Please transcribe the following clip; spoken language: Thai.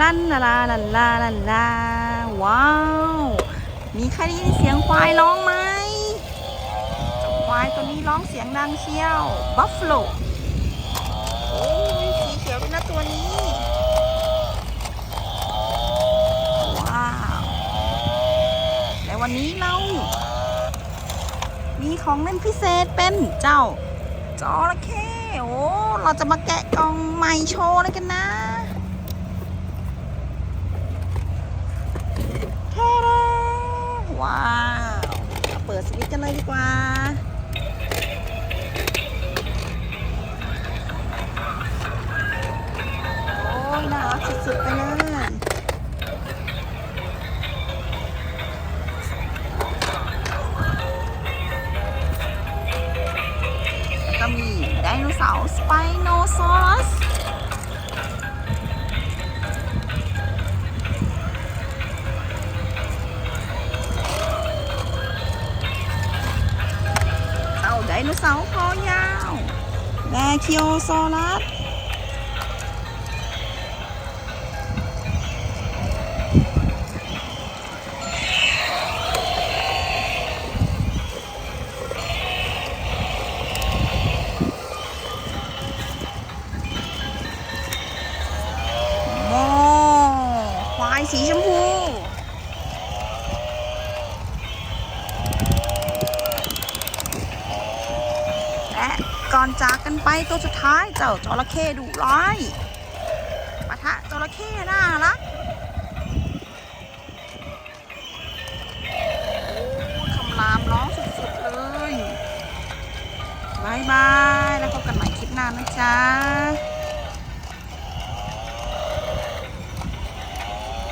ลันลาลาลันลาลันลาว้าว มีใครได้ยินเสียงควายร้องไหมควายตัวนี้ร้องเสียงดังเชี่ยวบัฟฟ l o โอ้ยสีเขียวด้วยนะตัวนี้ ว้าว และวันนี้เรา มีของเล่นพิเศษเป็นเจ้าจระเข้โอ้ เราจะมาแกะกล่องใหม่โชว์เลยกันนะแท้ๆว้าวมาเปิดสวิตช์กันเลย ดีกว่าโอ้ยน่ารักสุดๆไปเลยก็มีไดโนเสาร์สไปโนซอรัส เสาร์คอยาวแบคิโอโซอรัสโมควายสีชมพู และก่อนจากกันไปตัวสุดท้ายเจ้าจระเข้ดุร้ายปะทะจระเข้น่ารักโอ้คำรามร้องสุดๆเลยบายบาย แล้วพบกันใหม่คลิปหน้านะจ๊ะ